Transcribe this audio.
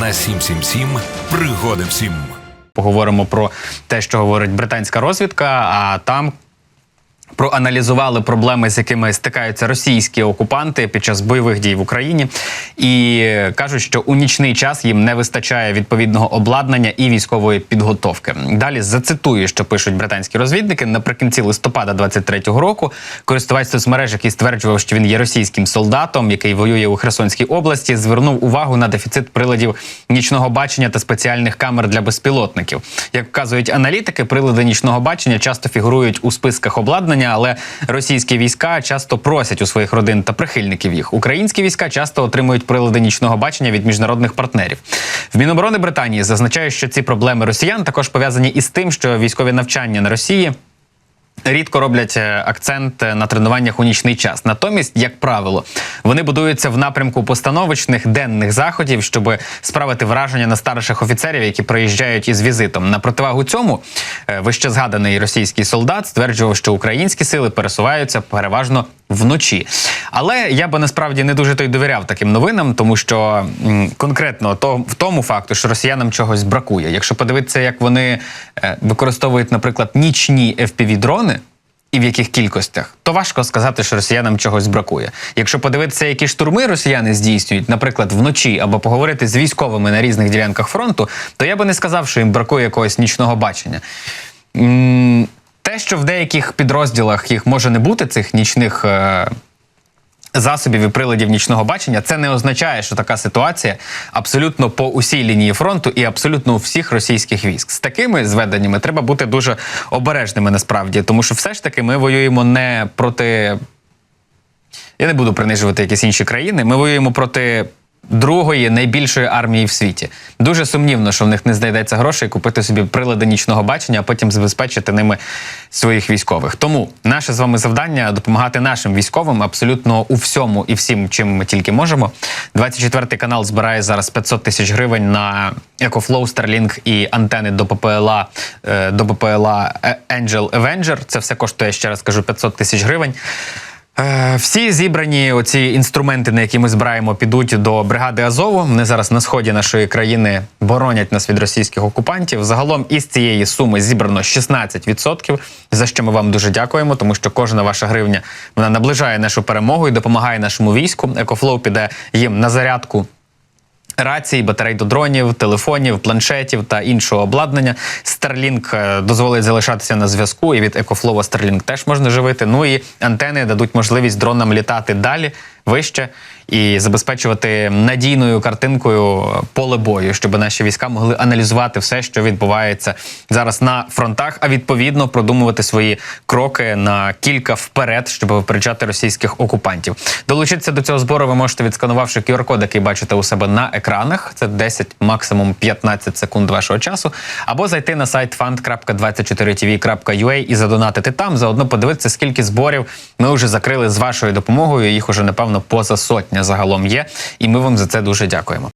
на 777 пригоди всім. Поговоримо про те, що говорить британська розвідка. А там проаналізували проблеми, з якими стикаються російські окупанти під час бойових дій в Україні, і кажуть, що у нічний час їм не вистачає відповідного обладнання і військової підготовки. Далі зацитую, що пишуть британські розвідники наприкінці листопада 23-го року. Користувач соцмереж, який стверджував, що він є російським солдатом, який воює у Херсонській області, звернув увагу на дефіцит приладів нічного бачення та спеціальних камер для безпілотників. Як вказують аналітики, прилади нічного бачення часто фігурують у списках обладнання, але російські війська часто просять у своїх родин та прихильників їх. Українські війська часто отримують прилади нічного бачення від міжнародних партнерів. В Міноборони Британії зазначають, що ці проблеми росіян також пов'язані із тим, що військові навчання на Росії. Рідко роблять е, акцент е, на тренуваннях у нічний час. Натомість, як правило, вони будуються в напрямку постановочних денних заходів, щоб справити враження на старших офіцерів, які приїжджають із візитом. На противагу цьому е, вище згаданий російський солдат стверджував, що українські сили пересуваються переважно вночі. Але я би насправді не дуже то й довіряв таким новинам, тому що конкретно то в тому факту, що росіянам чогось бракує. Якщо подивитися, як вони е, використовують, наприклад, нічні fpv дрони і в яких кількостях, то важко сказати, що росіянам чогось бракує. Якщо подивитися, які штурми росіяни здійснюють, наприклад, вночі або поговорити з військовими на різних ділянках фронту, то я би не сказав, що їм бракує якогось нічного бачення. Те, що в деяких підрозділах їх може не бути, цих нічних. е, Засобів і приладів нічного бачення це не означає, що така ситуація абсолютно по усій лінії фронту і абсолютно у всіх російських військ. З такими зведеннями треба бути дуже обережними насправді, тому що все ж таки ми воюємо не проти. Я не буду принижувати якісь інші країни. Ми воюємо проти другої найбільшої армії в світі. Дуже сумнівно, що в них не знайдеться грошей купити собі прилади нічного бачення, а потім забезпечити ними своїх військових. Тому наше з вами завдання допомагати нашим військовим абсолютно у всьому і всім, чим ми тільки можемо. 24 канал збирає зараз 500 тисяч гривень на EcoFlow, Starlink і антени до ППЛА е, до ППЛА Angel Avenger. Це все коштує ще раз кажу 500 тисяч гривень. Е, Всі зібрані оці інструменти, на які ми збираємо, підуть до бригади Азову. Вони зараз на сході нашої країни боронять нас від російських окупантів. Загалом із цієї суми зібрано 16%, за що ми вам дуже дякуємо, тому що кожна ваша гривня вона наближає нашу перемогу і допомагає нашому війську. Екофлоу піде їм на зарядку. Рацій, батарей до дронів, телефонів, планшетів та іншого обладнання. Starlink е, дозволить залишатися на зв'язку, і від екофлова Starlink теж можна живити. Ну і антени дадуть можливість дронам літати далі, вище і забезпечувати надійною картинкою поле бою, щоб наші війська могли аналізувати все, що відбувається зараз на фронтах, а відповідно продумувати свої кроки на кілька вперед, щоб випереджати російських окупантів. Долучитися до цього збору ви можете відсканувавши QR-код, який бачите у себе на екранах. Це 10, максимум 15 секунд вашого часу, або зайти на сайт fund.24tv.ua і задонатити там. Заодно подивитися, скільки зборів ми вже закрили з вашою допомогою. Їх уже напевно поза сотня загалом є, і ми вам за це дуже дякуємо.